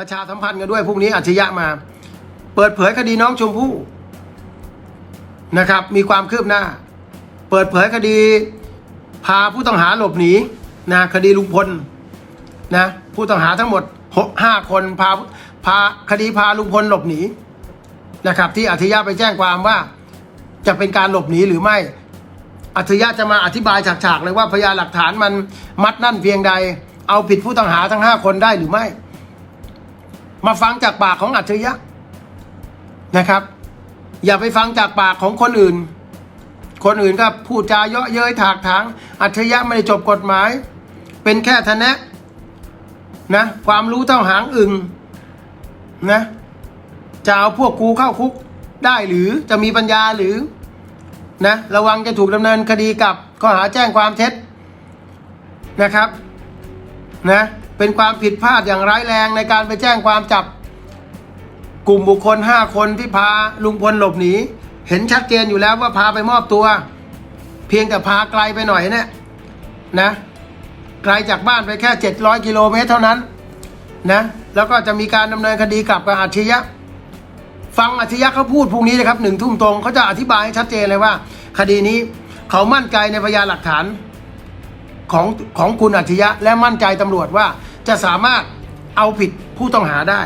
ประชาสัมพันธ์กันด้วยพรุ่งนี้อัจฉริยะมา เปิดเผยคดีน้องชมพู่นะครับ มีความคืบหน้า เปิดเผยคดีพาผู้ต้องหาหลบหนีนะคดีลุงพลนะผู้ต้องหาทั้งหมดหกห้าคนพาพาคดีพาลุงพลหลบหนีนะครับ ที่อัธยะไปแจ้งความว่าจะเป็นการหลบหนีหรือไม่อัธยะจะมาอธิบายฉากๆเลยว่าพยานหลักฐานมันมัดนั่นเพียงใด เอาผิดผู้ต้องหาทั้งห้าคนได้หรือไม่ มาฟังจากปากของอัจฉริยะนะครับ อย่าไปฟังจากปากของคนอื่น คนอื่นก็พูดจาเยาะเย้ยถากถางอัจฉริยะไม่ได้จบกฎหมาย เป็นแค่ทนะนะ ความรู้เท่าหางอึงนะจะเอาพวกกูเข้าคุกได้หรือจะมีปัญญาหรือนะระวังจะถูกดำเนินคดีกับข้อหาแจ้งความเท็จนะครับนะ เป็นความผิดพลาดอย่างร้ายแรงในการไปแจ้งความจับ กลุ่มบุคคลห้าคนที่พาลุงพลหลบหนีเห็นชัดเจนอยู่แล้วว่าพาไปมอบตัว เพียงแต่พาไกลไปหน่อยเนี่ยนะไกลจากบ้านไปแค่ 700 กิโลเมตรเท่านั้นนะแล้วก็จะมีการดำเนินคดีกลับกับอาชญะฟังอาชญะเขาพูดพรุ่งนี้นะครับหนึ่งทุ่มตรงเขาจะอธิบายให้ชัดเจนเลยว่า คดีนี้เขามั่นใจในพยานหลักฐาน ของของคุณอัจฉริยะและมั่นใจตำรวจว่าจะสามารถเอาผิดผู้ต้องหาได้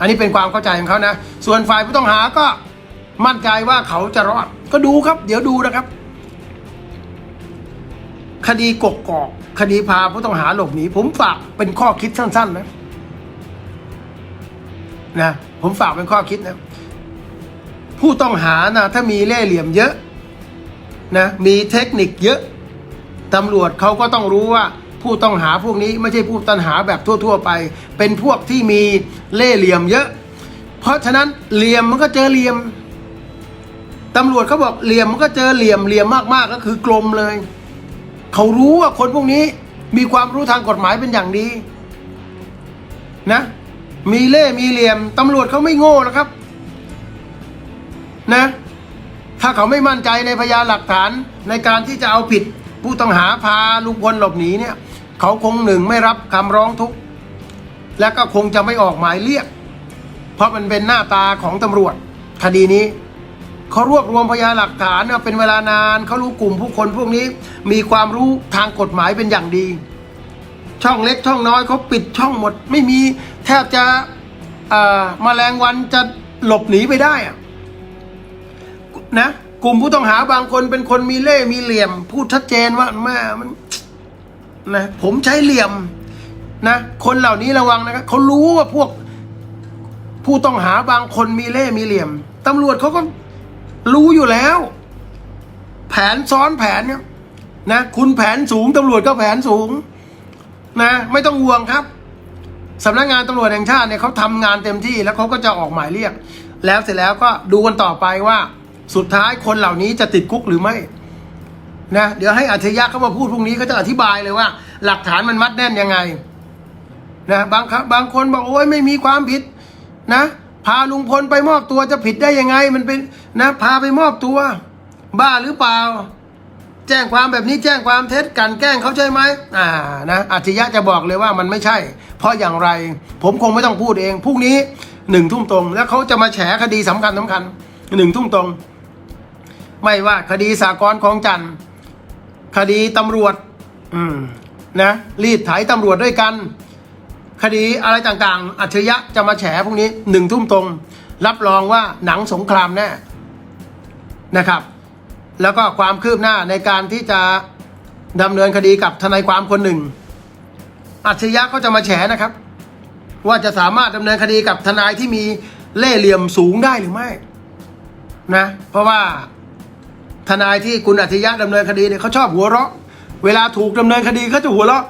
อันนี้เป็นความเข้าใจของเขานะ ส่วนฝ่ายผู้ต้องหาก็มั่นใจว่าเขาจะรอด ก็ดูครับ เดี๋ยวดูนะครับ คดีกกอกคดีพาผู้ต้องหาหลบหนี ผมฝากเป็นข้อคิดสั้น ๆ นะ นะ ผมฝากเป็นข้อคิดนะ ผู้ต้องหานะถ้ามีเล่ห์เหลี่ยมเยอะ นะ มีเทคนิคเยอะ ตำรวจเขาก็ต้องรู้ว่าผู้ต้องหาพวกนี้ไม่ใช่ผู้ต้องหาแบบทั่ว ๆ ไป เป็นพวกที่มีเล่ห์เหลี่ยมเยอะ เพราะฉะนั้นเหลี่ยมมันก็เจอเหลี่ยมตำรวจเขาบอกเหลี่ยมมันก็เจอเหลี่ยมเหลี่ยมมากๆก็คือกลมเลย เขารู้ว่าคนพวกนี้มีความรู้ทางกฎหมายเป็นอย่างดีนะ มีเล่มีเหลี่ยมตำรวจเขาไม่โง่นะครับ นะ ถ้าเขาไม่มั่นใจในพยานหลักฐานในการที่จะเอาผิด ผู้ต้องหาพาลุงพลหลบหนีเนี่ยเขาคงหนึ่งไม่รับคำร้องทุกข์และก็คงจะไม่ออกหมายเรียก เพราะมันเป็นหน้าตาของตำรวจ คดีนี้เขารวบรวมพยานหลักฐานเนี่ยเป็นเวลานานเขารู้กลุ่มผู้คนพวกนี้ มีความรู้ทางกฎหมายเป็นอย่างดี ช่องเล็กช่องน้อยเขาปิดช่องหมด ไม่มีแทบจะเอ่อมแมลงวันจะหลบหนีไปได้อะนะ กลุ่มผู้ต้องหาบางคนเป็นคนมีเล่ห์มีเหลี่ยม พูดชัดเจนว่าแม่มันนะผมใช้เหลี่ยมนะคนเหล่านี้ระวังนะครับเขารู้ว่าพวกผู้ต้องหาบางคนมีเล่ห์มีเหลี่ยมตำรวจเขาก็รู้อยู่แล้ว แผนซ้อนแผนเนี่ยนะคุณแผนสูงตำรวจก็แผนสูงนะไม่ต้องห่วงครับสำนักงานตำรวจแห่งชาติเนี่ยเขาทำงานเต็มที่แล้วเขาก็จะออกหมายเรียก แล้วเสร็จแล้วก็ดูกันต่อไปว่า สุดท้ายคนเหล่านี้จะติดคุกหรือไม่นะเดี๋ยวให้อัจฉริยะเข้ามาพูดพรุ่งนี้เขาจะอธิบายเลยว่า หลักฐานมันมัดแน่นยังไงนะบางครับบางคนบอกโอ้ยไม่มีความผิดนะ พาลุงพลไปมอบตัวจะผิดได้ยังไง มันเป็นนะพาไปมอบตัว บ้าหรือเปล่า แจ้งความแบบนี้แจ้งความเท็จกันแกล้งเขาใช่ไหมอ่านะอัจฉริยะจะบอกเลยว่ามันไม่ใช่ เพราะอย่างไร ผมคงไม่ต้องพูดเองพรุ่งนี้หนึ่งทุ่มตรง แล้วเขาจะมาแฉคดีสำคัญสำคัญหนึ่งทุ่มตรง ไม่ว่าคดีสากลของจันทร์คดีตำรวจอืมนะรีดไถตำรวจด้วยกัน คดีอะไรต่างๆ อัจฉริยะจะมาแฉพวกนี้หนึ่งทุ่มตรง รับรองว่าหนังสงครามแน่นะครับ แล้วก็ความคืบหน้าในการที่จะดำเนินคดีกับทนายความคนหนึ่ง อัจฉริยะก็จะมาแฉนะครับ ว่าจะสามารถดำเนินคดีกับทนายที่มีเล่เหลี่ยมสูงได้หรือไม่นะ เพราะว่า ทนายที่คุณอัจฉริยะดำเนินคดีเนี่ยเขาชอบหัวเราะ เวลาถูกดำเนินคดีเขาจะหัวเราะ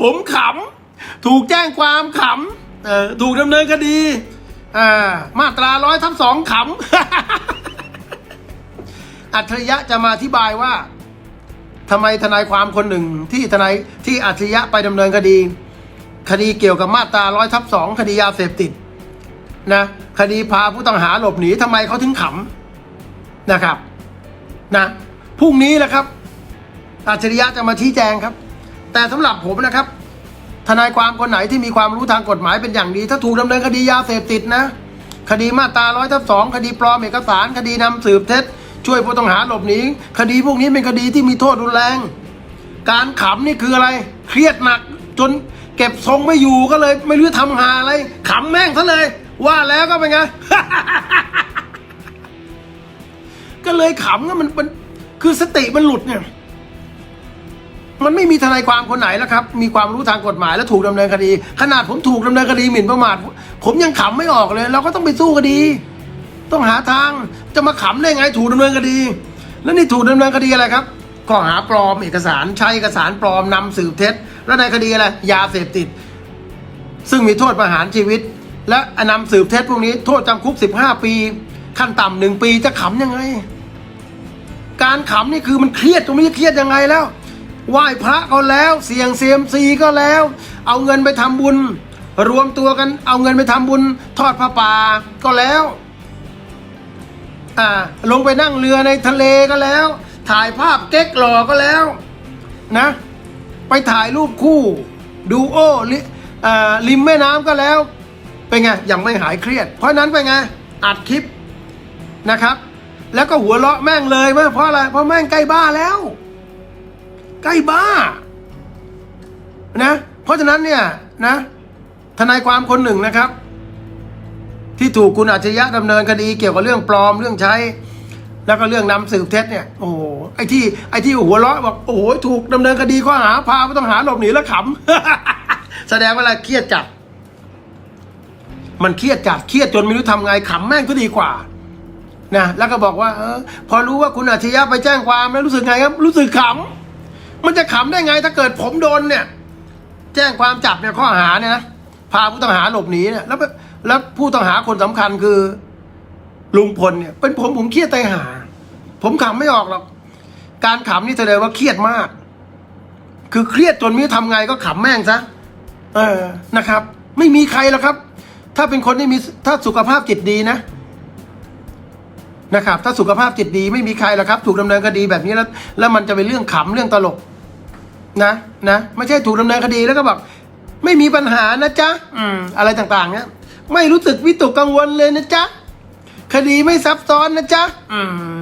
ผมขำ ถูกแจ้งความขำถูกดำเนินคดีมาตราร้อยทับสองขำ อัจฉริยะจะมาอธิบายว่าทำไมทนายความคนหนึ่งที่ทนายที่อัจฉริยะไปดำเนินคดี คดีเกี่ยวกับมาตราร้อยทับสองคดียาเสพติด นะคดีพาผู้ต้องหาหลบหนีทำไมเขาถึงขำนะครับนะพรุ่งนี้แหละครับอัจฉริยะจะมาชี้แจงครับ แต่สำหรับผมนะครับ ทนายความคนไหนที่มีความรู้ทางกฎหมายเป็นอย่างดี ถ้าถูกดำเนินคดียาเสพติดนะ คดีมาตราร้อยทับสองคดีปลอมเอกสาร คดีนำสืบเท็จ ช่วยผู้ต้องหาหลบหนีคดีพวกนี้เป็นคดีที่มีโทษรุนแรง การขำนี่คืออะไร เครียดหนักจนเก็บทรงไม่อยู่ก็เลย ไม่รู้ทำหาอะไรขำแม่งซะเลย ว่าแล้วก็เป็นไง ก็เลยขำก็มันมันคือสติมันหลุดเนี่ย มันไม่มีทนายความคนไหนแล้วครับ มีความรู้ทางกฎหมายแล้วถูกดำเนินคดี ขนาดผมถูกดำเนินคดีหมิ่นประมาทผมยังขำไม่ออกเลย เราก็ต้องไปสู้คดี ต้องหาทางจะมาขำได้ไง ถูกดำเนินคดี แล้วนี่ถูกดำเนินคดีอะไรครับข้อหาปลอมเอกสารใช้เอกสารปลอมนำสืบเท็จ แล้วในคดีอะไรยาเสพติด ซึ่งมีโทษประหารชีวิต และนำสืบเท็จพวกนี้โทษจำคุก 15 ปี ขั้นต่ำหนึ่งปีจะขำยังไง การขำนี่คือมันเครียดตรงนี้เครียดยังไงแล้วไหว้พระก็แล้ว เสี่ยงเซียมซีก็แล้ว เอาเงินไปทำบุญ รวมตัวกัน เอาเงินไปทำบุญ ทอดพระป่าก็แล้วอ่าลงไปนั่งเรือในทะเลก็แล้ว ถ่ายภาพเก๊กหล่อก็แล้วนะ ไปถ่ายรูปคู่ ดูโอลิ่มแม่น้ำก็แล้ว เป็นไงยังไม่หายเครียด เพราะนั้นเป็นไงอัดคลิปนะครับ แล้วก็หัวเราะแม่งเลยไหมเพราะอะไรเพราะแม่งใกล้บ้าแล้ว ใกล้บ้านะเพราะฉะนั้นเนี่ยนะทนายความคนหนึ่งนะครับ ที่ถูกคุณอาชญะดำเนินคดีเกี่ยวกับเรื่องปลอมเรื่องใช้ แล้วก็เรื่องนำสืบเท็จเนี่ยโอ้โหไอ้ที่ไอ้ที่หัวเราะบอกโอ้โหถูกดำเนินคดีข้อหาพาผู้ต้องหาหลบหนีแล้วขำแสดงว่าอะไรเครียดจัด มันเครียดจัดเครียดจนไม่รู้ทำไงขำแม่งก็ดีกว่านะแล้วก็บอกว่าเออพอรู้ว่าคุณอาชญะไปแจ้งความแล้วรู้สึกไงครับ รู้สึกขำมันจะขำได้ไงถ้าเกิดผมโดนเนี่ย แจ้งความจับเนี่ยข้อหาเนี่ยนะพาผู้ต้องหาหลบหนีเนี่ยแล้วแล้วผู้ต้องหาคนสำคัญคือลุงพลเนี่ย เป็นผมผมเครียดใจหา ผมขำไม่ออกหรอกการขำนี่แสดงว่าเครียดมาก คือเครียดจนไม่รู้ทำไงก็ขำแม่งซะเออนะครับ ไม่มีใครหรอกครับ ถ้าเป็นคนที่มีถ้าสุขภาพจิตดีนะนะครับ ถ้าสุขภาพจิตดีไม่มีใครหรอกครับ ถูกดำเนินคดีแบบนี้แล้ว แล้วมันจะเป็นเรื่องขำเรื่องตลก นะนะไม่ใช่ถูกดำเนินคดีแล้วก็แบบไม่มีปัญหานะจ๊ะอืมอะไรต่างๆเนี้ยไม่รู้สึกวิตกกังวลเลยนะจ๊ะคดีไม่ซับซ้อนนะจ๊ะอืม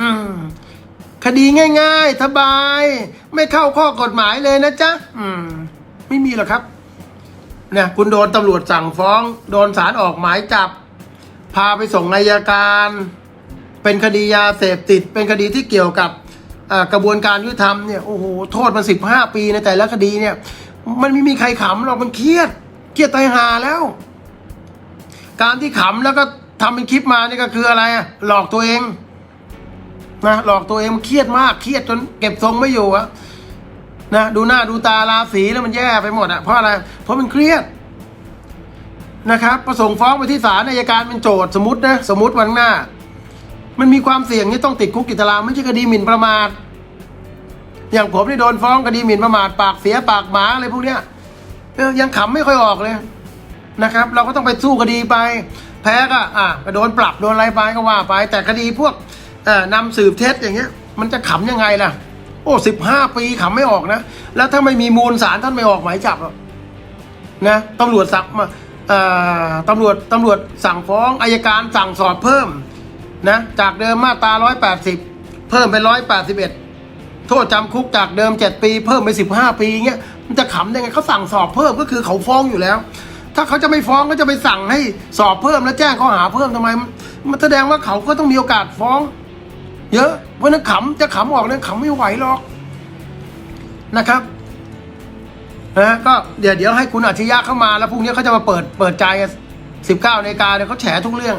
อืมคดีง่ายๆสบาย ไม่เข้าข้อกฎหมายเลยนะจ๊ะอืมไม่มีหรอกครับ เนี่ยคุณโดนตำรวจสั่งฟ้อง โดนศาลออกหมายจับ พาไปส่งนายการ เป็นคดียาเสพติด เป็นคดีที่เกี่ยวกับกระบวนการยุติธรรมเนี่ยโอ้โหโทษมันสิบห้าปีในแต่ละคดีเนี่ย มันไม่มีใครขำหรอกมันเครียด เครียดตายหาแล้ว การที่ขำแล้วก็ทำเป็นคลิปมานี่ก็คืออะไรหลอกตัวเองนะหลอกตัวเองมันเครียดมากเครียดจนเก็บทรงไม่อยู่อะ นะดูหน้าดูตาราศีแล้วมันแย่ไปหมดอะเพราะอะไร เพราะมันเครียดนะครับประสงค์ฟ้องไปที่ศาลอัยการเป็นโจทย์สมมตินะสมมติวันหน้า มันมีความเสี่ยงที่ต้องติดคุกกิจตารางไม่ใช่คดีหมิ่นประมาทอย่างผมที่โดนฟ้องคดีหมิ่นประมาทปากเสียปากหมาอะไรพวกเนี้ยยังขำไม่ค่อยออกเลยนะครับ เราก็ต้องไปสู้คดีไป แพ้ก็อะโดนปรับโดนอะไรไปก็ว่าไป แต่คดีพวกเอ่อนำสืบเท็จอย่างเงี้ย มันจะขำยังไงล่ะ โอ้สิบห้าปีขำไม่ออกนะ แล้วถ้าไม่มีมูลสารท่านไม่ออกหมายจับหรอกนะตำรวจสั่งมาตำรวจตำรวจสั่งฟ้องอายการสั่งสอบเพิ่มนะจากเดิมมาตรา180เพิ่มเป็น181โทษจำคุกจากเดิม7ปี เพิ่มไป15ปีเงี้ยมันจะขำได้ไงเขาสั่งสอบเพิ่มก็คือเขาฟ้องอยู่แล้ว ถ้าเขาจะไม่ฟ้องก็จะไปสั่งให้สอบเพิ่มแล้วแจ้งข้อหาเพิ่มทำไม มันแสดงว่าเขาก็ต้องมีโอกาสฟ้อง เยอะ เพราะนั้นขำจะขำออกเนี่ยขำไม่ไหวหรอกนะครับนะก็เดี๋ยวเดี๋ยวให้คุณอาชญะเข้ามาแล้วพรุ่งนี้เขาจะมาเปิดเปิดใจสิบเก้านาฬิกาเนี่ยเขาแฉทุกเรื่อง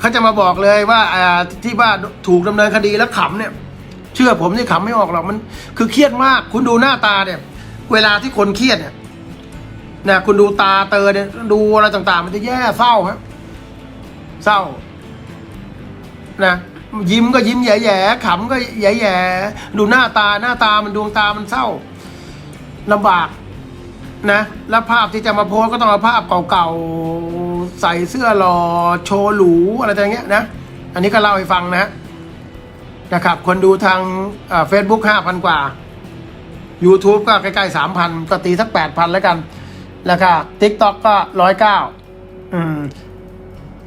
เขาจะมาบอกเลยว่าอ่าที่ว่าถูกดำเนินคดีแล้วขำเนี่ย เชื่อผมนี่ขำไม่ออกหรอกมัน คือเครียดมาก คุณดูหน้าตาเนี่ย เวลาที่คนเครียดเนี่ยนะคุณดูตาเตอเนี่ยดูอะไรต่างๆ มันจะแย่เศร้าครับเศร้านะ ยิ้มก็ยิ้มแย่ๆขำก็แย่ๆดูหน้าตาหน้าตามันดวงตามันเศร้าลำบากนะแล้วภาพที่จะมาโพสก็ต้องเอาภาพเก่าๆใส่เสื้อหล่อโชว์หรูอะไรอย่างเงี้ยนะ อันนี้ก็เล่าให้ฟังนะนะครับ คนดูทางเฟซบุ๊กห้าพันกว่า YouTube ก็ใกล้ๆสามพันก็ตีสักแปดพันแล้วกัน แล้วก็ TikTok ก็ร้อยเก้า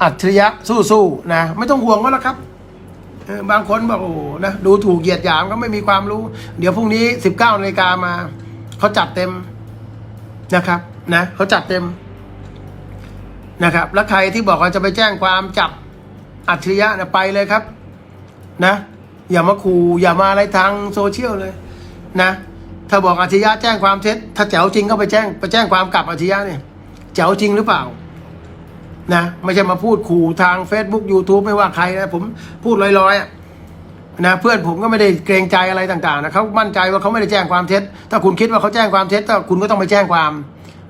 อัจฉริยะสู้ๆนะ ไม่ต้องห่วงก็แล้วครับ บางคนบอกโอ้นะดูถูกเหยียดหยามก็ไม่มีความรู้ เดี๋ยวพรุ่งนี้สิบเก้านาฬิกามาเขาจัดเต็มนะครับ นะเขาจัดเต็มนะครับ แล้วใครที่บอกว่าจะไปแจ้งความจับอัจฉริยะนะไปเลยครับ นะ อย่ามาขู่อย่ามาอะไรทางโซเชียลเลย นะถ้าบอกอัจฉริยะแจ้งความเท็จถ้าแจ๋วจริงก็ไปแจ้งไปแจ้งความกลับอัจฉริยะเนี่ยแจ๋วจริงหรือเปล่า นะไม่ใช่มาพูดขู่ทาง Facebook YouTube ไม่ว่าใครนะผมพูดลอยๆอะนะเพื่อนผมก็ไม่ได้เกรงใจอะไรต่างๆนะเขามั่นใจว่าเขาไม่ได้แจ้งความเท็จ ถ้าคุณคิดว่าเขาแจ้งความเท็จก็คุณก็ต้องไปแจ้งความ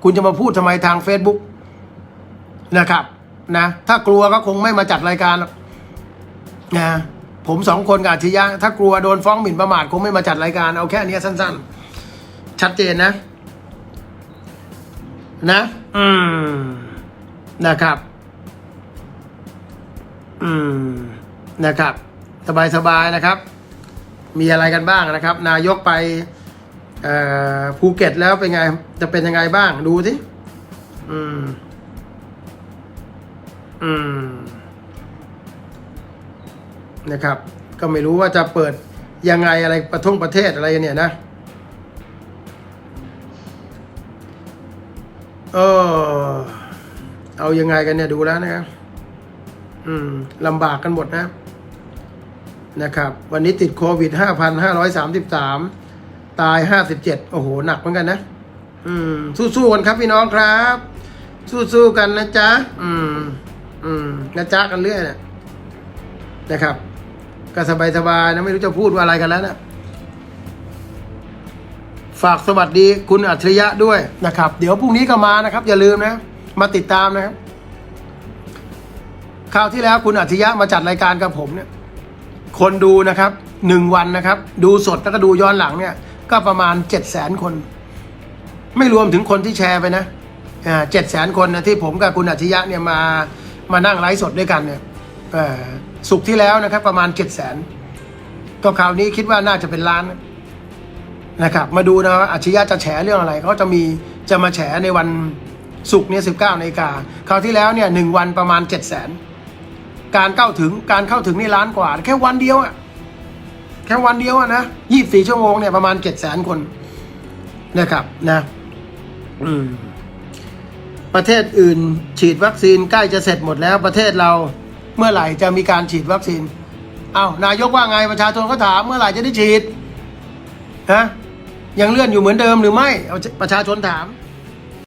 คุณจะมาพูดทำไมทาง Facebook นะครับนะถ้ากลัวก็คงไม่มาจัดรายการหรอกนะผมสองคนกับอาชญะถ้ากลัวโดนฟ้องหมิ่นประมาทคงไม่มาจัดรายการเอาแค่เนี้ยสั้น ๆ ชัดเจนนะ นะ อืมนะครับ อืมนะครับ สบายๆนะครับ มีอะไรกันบ้างนะครับ นายกไปภูเก็ตแล้วเป็นไง จะเป็นยังไงบ้างดูสิอืม อืม นะครับ ก็ไม่รู้ว่าจะเปิดยังไงอะไรประท่งประเทศอะไรเนี่ยนะ เออ เอายังไงกันเนี่ยดูแล้วนะครับ อืมลำบากกันหมดนะ นะครับ วันนี้ติดโควิดห้าพันห้าร้อยสามสิบสามตายห้าสิบเจ็ดโอ้โห หนักเหมือนกันนะ อืม สู้ๆกันครับพี่น้องครับ สู้ๆกันนะจ๊ะ อืม อืมนะจ๊ะกันเรื่อยนะนะครับ ก็สบายๆนะไม่รู้จะพูดว่าอะไรกันแล้วนะฝากสวัสดีคุณอัจฉริยะด้วยนะครับ เดี๋ยวพรุ่งนี้ก็มานะครับ อย่าลืมนะ มาติดตามนะครับ คราวที่แล้วคุณอัจฉริยะมาจัดรายการกับผมเนี่ย คนดูนะครับหนึ่งวันนะครับ ดูสดแล้วก็ดูย้อนหลังเนี่ย ก็ประมาณเจ็ดแสนคน ไม่รวมถึงคนที่แชร์ไปนะอ่าเจ็ดแสนคนนะที่ผมกับคุณอัจฉริยะเนี่ยมามานั่งไลฟ์สดด้วยกันเนี่ยสุกที่แล้วนะครับ ประมาณเจ็ดแสนก็คราวนี้คิดว่าน่าจะเป็นล้านนะครับ มาดูนะว่าอาชญะจะแฉเรื่องอะไรเขาจะมีจะมาแฉในวันศุกร์เนี่ยสิบเก้านาฬิกาคราวที่แล้วเนี่ยหนึ่งวันประมาณเจ็ดแสน การเข้าถึงการเข้าถึงนี่ล้านกว่า แค่วันเดียวอะแค่วันเดียวอะนะยี่สี่ชั่วโมงเนี่ยประมาณเจ็ดแสนคนนะครับนะ อืม ประเทศอื่น ฉีดวัคซีนใกล้จะเสร็จหมดแล้ว ประเทศเราเมื่อไหร่จะมีการฉีดวัคซีนเอา้านายกว่าไงประชาชนก็ถามเมื่อไหร่จะได้ฉีดฮะยังเลื่อนอยู่เหมือนเดิมหรือไม่ประชาชนถาม